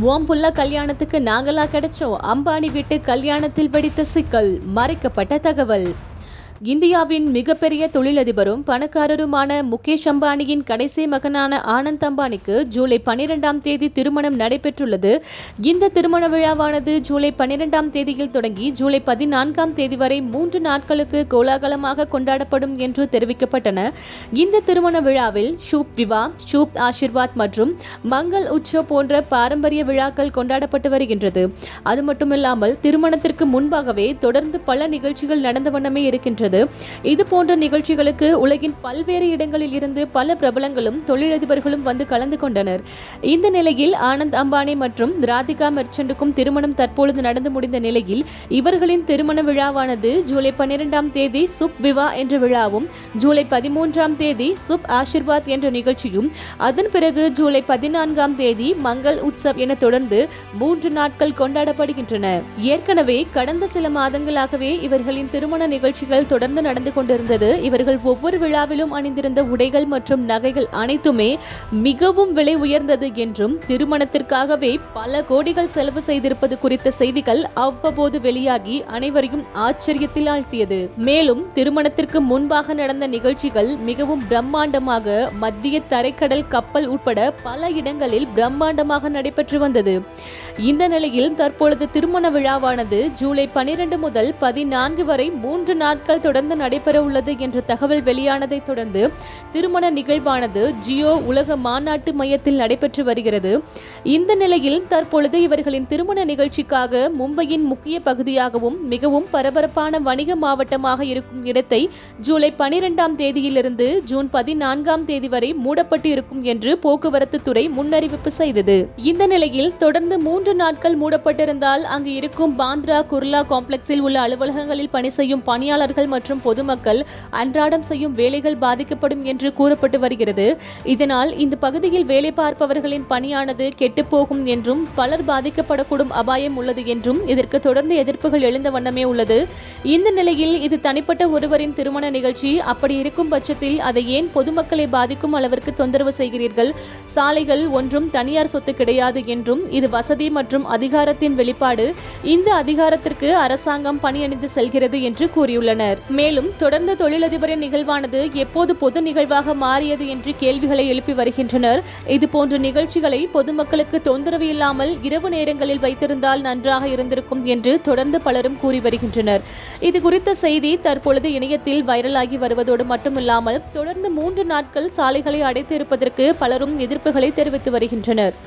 ஓம் புல்லா கல்யாணத்துக்கு நாங்களா கிடைச்சோம். அம்பானி வீட்டு கல்யாணத்தில் வெடித்த சிக்கல். மறைக்கப்பட்ட தகவல். இந்தியாவின் மிகப்பெரிய தொழிலதிபரும் பணக்காரருமான முகேஷ் அம்பானியின் கடைசி மகனான ஆனந்த் அம்பானிக்கு ஜூலை பனிரெண்டாம் தேதி திருமணம் நடைபெற்றுள்ளது. இந்த திருமண விழாவானது ஜூலை பனிரெண்டாம் தேதியில் தொடங்கி ஜூலை பதினான்காம் தேதி வரை மூன்று நாட்களுக்கு கோலாகலமாக கொண்டாடப்படும் என்று தெரிவிக்கப்பட்டன. இந்த திருமண விழாவில் ஷூப் விவா ஷூப் ஆஷிர்வாத் மற்றும் மங்கள் உற்சவ் போன்ற பாரம்பரிய விழாக்கள் கொண்டாடப்பட்டு வருகின்றது. அது மட்டுமில்லாமல் திருமணத்திற்கு முன்பாகவே தொடர்ந்து பல நிகழ்ச்சிகள் நடந்த வண்ணமே வருகின்றது இது போன்ற நிகழ்ச்சிகளுக்கு உலகின் பல்வேறு இடங்களில் இருந்து பல பிரபலங்களும் தொழிலதிபர்களும் வந்து கலந்து கொண்டனர். இந்த நிலையில் ஆனந்த் அம்பானி மற்றும் ராதிகா மெர்ச்சண்டுக்கும் திருமணம் தற்பொழுது நடந்து முடிந்த நிலையில் இவர்களின் திருமண விழாவானது ஜூலை பன்னிரெண்டாம் தேதி சுப் விவா என்ற விழாவும் ஜூலை பதிமூன்றாம் தேதி சுப் ஆஷிர்வாத் என்ற நிகழ்ச்சியும் அதன் பிறகு ஜூலை பதினான்காம் தேதி மங்கள் உற்சவ் என தொடர்ந்து மூன்று நாட்கள் கொண்டாடப்படுகின்றன. ஏற்கனவே கடந்த சில மாதங்களாகவே இவர்களின் திருமண நிகழ்ச்சிகள் தொடர்ந்து நடந்து கொண்டிருந்தது. இவர்கள் ஒவ்வொரு விழாவிலும் அணிந்திருந்த உடைகள் மற்றும் நகைகள் அனைத்துமே மிகவும் விலை உயர்ந்தது என்றும் திருமணத்திற்காகவே பல கோடிகள் செலவு செய்திருப்பது குறித்த செய்திகள் அவ்வப்போது வெளியாகி அனைவரையும் ஆச்சரியத்தில் ஆழ்த்தியது. மேலும் திருமணத்திற்கு முன்பாக நடந்த நிகழ்ச்சிகள் மிகவும் பிரம்மாண்டமாக மத்திய தரைக்கடல் கப்பல் உட்பட பல இடங்களில் பிரம்மாண்டமாக நடைபெற்று வந்தது. இந்த நிலையில் தற்பொழுது திருமண விழாவானது ஜூலை பனிரெண்டு முதல் பதினான்கு வரை மூன்று நாட்கள் தொடர்ந்து நடைபெற உள்ளது என்ற தகவல் வெளியானதை தொடர்ந்து திருமண நிகழ்வானது ஜியோ உலக மாநாட்டு மையத்தில் நடைபெற்று வருகிறது. இந்த நிலையில் தற்பொழுது இவர்களின் திருமண நிகழ்ச்சிக்காக மும்பையின் முக்கிய பகுதியாகவும் மிகவும் பரபரப்பான வணிக மாவட்டமாக இருக்கும் இடத்தை ஜூலை பனிரெண்டாம் தேதியிலிருந்து ஜூன் பதினான்காம் தேதி வரை மூடப்பட்டு இருக்கும் என்று போக்குவரத்து துறை முன்னறிவிப்பு செய்தது. இந்த நிலையில் தொடர்ந்து மூன்று நாட்கள் மூடப்பட்டிருந்தால் அங்கு இருக்கும் பாந்த்ரா குர்லா காம்ப்ளெக்ஸில் உள்ள அலுவலகங்களில் பணி செய்யும் பணியாளர்கள் மற்றும் பொதுமக்கள் அன்றாடம் செய்யும் வேலைகள் பாதிக்கப்படும் என்று கூறப்பட்டு வருகிறது. இதனால் இந்த பகுதியில் வேலை பார்ப்பவர்களின் பணியானது கெட்டுப்போகும் என்றும் பலர் பாதிக்கப்படக்கூடும் அபாயம் உள்ளது என்றும் இதற்கு தொடர்ந்து எதிர்ப்புகள் எழுந்த வண்ணமே உள்ளது. இந்த நிலையில் இது தனிப்பட்ட ஒருவரின் திருமண நிகழ்ச்சி. அப்படி இருக்கும் பட்சத்தில் அதை ஏன் பொதுமக்களை பாதிக்கும் அளவிற்கு தொந்தரவு செய்கிறீர்கள்? சாலைகள் ஒன்றும் தனியார் சொத்து கிடையாது என்றும் இது வசதி மற்றும் அதிகாரத்தின் வெளிப்பாடு. இந்த அதிகாரத்திற்கு அரசாங்கம் பணியணிந்து செல்கிறது என்று கூறியுள்ளனர். மேலும் தொடர்ந்து தொழிலதிபரின் நிகழ்வானது எப்போது பொது நிகழ்வாக மாறியது என்று கேள்விகளை எழுப்பி வருகின்றனர். இது போன்ற நிகழ்ச்சிகளை பொதுமக்களுக்கு தொந்தரவு இல்லாமல் இரவு நேரங்களில் வைத்திருந்தால் நன்றாக இருந்திருக்கும் என்று தொடர்ந்து பலரும் கூறி வருகின்றனர். இது குறித்த செய்தி தற்பொழுது இணையத்தில் வைரலாகி வருவதோடு மட்டுமில்லாமல் தொடர்ந்து மூன்று நாட்கள் சாலைகளை அடைத்து இருப்பதற்கு பலரும் எதிர்ப்புகளை தெரிவித்து வருகின்றனர்.